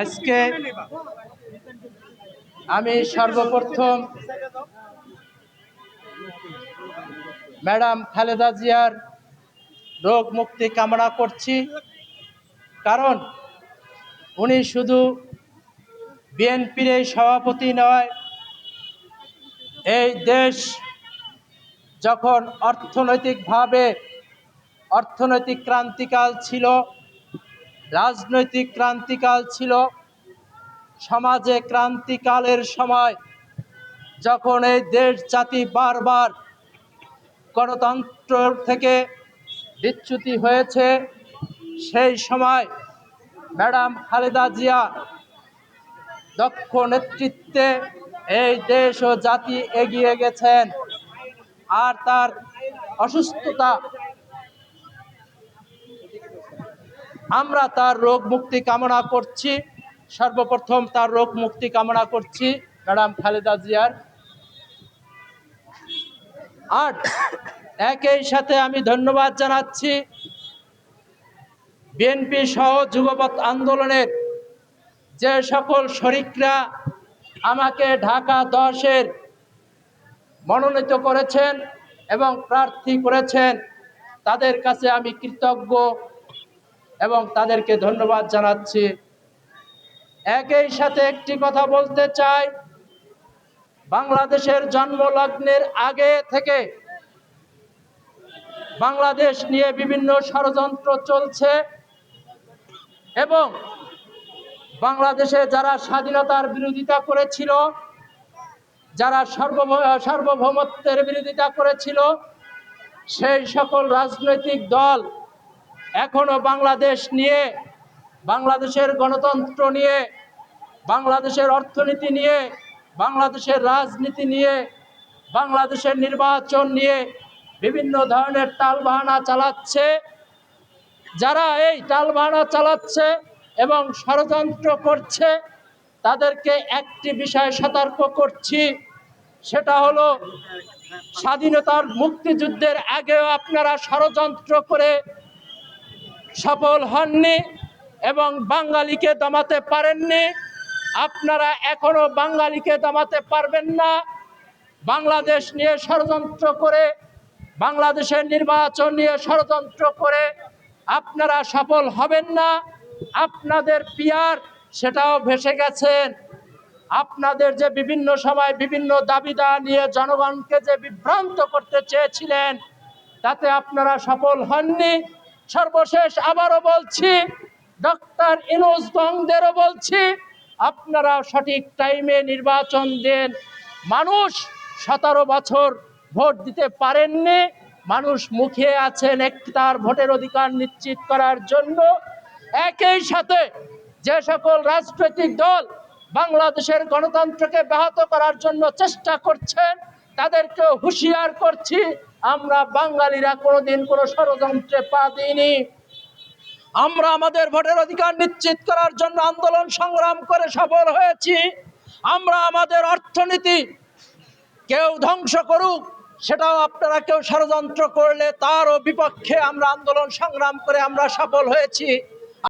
আজকে আমি সর্বপ্রথম ম্যাডাম খালেদা জিয়ার রোগ মুক্তি কামনা করছি, কারণ উনি শুধু বিএনপির এই সভাপতি নয়, এই দেশ যখন অর্থনৈতিকভাবে অর্থনৈতিক ক্রান্তিকাল ছিল রাজনৈতিক ক্রান্তিকাল ছিল। সমাজে ক্রান্তিকালের সময় যখন এই দেশ জাতি বারবার গণতন্ত্র থেকে বিচ্যুতি হয়েছে, সেই সময় ম্যাডাম খালেদা জিয়া দক্ষ নেতৃত্বে এই দেশ ও জাতি এগিয়ে গেছেন। আর তার অসুস্থতা আমরা তার রোগ মুক্তি কামনা করছি। সর্বপ্রথম তার রোগ মুক্তি কামনা করছি, ম্যাডাম খালেদা জিয়ার। আর একই সাথে আমি ধন্যবাদ জানাচ্ছি বিএনপি সহ যুগপৎ আন্দোলনের যে সকল শরিকরা আমাকে ঢাকা দশের মনোনীত করেছেন এবং প্রার্থী করেছেন, তাদের কাছে আমি কৃতজ্ঞ। এবং তাদেরকে ধন্যবাদ জানাচ্ছি। একই সাথে একটি কথা বলতে চাই। বাংলাদেশের জন্মলগ্নের আগে থেকে বাংলাদেশ নিয়ে বিভিন্ন ষড়যন্ত্র চলছে এবং বাংলাদেশে যারা স্বাধীনতার বিরোধিতা করেছিল, যারা সর্বভ সার্বভৌমত্বের বিরোধিতা করেছিল, সেই সকল রাজনৈতিক দল এখনও বাংলাদেশ নিয়ে, বাংলাদেশের গণতন্ত্র নিয়ে, বাংলাদেশের অর্থনীতি নিয়ে, বাংলাদেশের রাজনীতি নিয়ে, বাংলাদেশের নির্বাচন নিয়ে বিভিন্ন ধরনের টালবাহানা চালাচ্ছে। যারা এই টালবাহানা চালাচ্ছে এবং ষড়যন্ত্র করছে, তাদেরকে একটি বিষয় সতর্ক করছি, সেটা হলো স্বাধীনতার মুক্তিযুদ্ধের আগেও আপনারা ষড়যন্ত্র করে সফল হননি এবং বাঙালিকে দমাতে পারেননি। আপনারা এখনও বাঙালিকে দমাতে পারবেন না। বাংলাদেশ নিয়ে ষড়যন্ত্র করে, বাংলাদেশের নির্বাচন নিয়ে ষড়যন্ত্র করে আপনারা সফল হবেন না। আপনাদের পিয়ার সেটাও ভেসে গেছেন আপনাদের যে বিভিন্ন সময় বিভিন্ন দাবিদা নিয়ে জনগণকে যে বিভ্রান্ত করতে চেয়েছিলেন, তাতে আপনারা সফল হননি। সর্বশেষ আবারও বলছি, ডক্টর ইনোজ গংদেরও বলছি, আপনারা সঠিক টাইমে নির্বাচন দেন। মানুষ সতেরো বছর ভোট দিতে পারেননি, মানুষ মুখে আছেন একটি তার ভোটের অধিকার নিশ্চিত করার জন্য। একই সাথে যে সকল রাজনৈতিক দল বাংলাদেশের গণতন্ত্রকে ব্যাহত করার জন্য চেষ্টা করছেন তাদেরকে হুঁশিয়ার করছি। আমরা বাঙালিরা কোনোদিন কোনো ষড়যন্ত্রে পা দিইনি। আমরা আমাদের ভোটের অধিকার নিশ্চিত করার জন্য আন্দোলন সংগ্রাম করে সফল হয়েছি। আমরা আমাদের অর্থনীতি কেউ ধ্বংস করুক, সেটাও আপনারা কেউ ষড়যন্ত্র করলে তারও বিপক্ষে আমরা আন্দোলন সংগ্রাম করে আমরা সফল হয়েছি।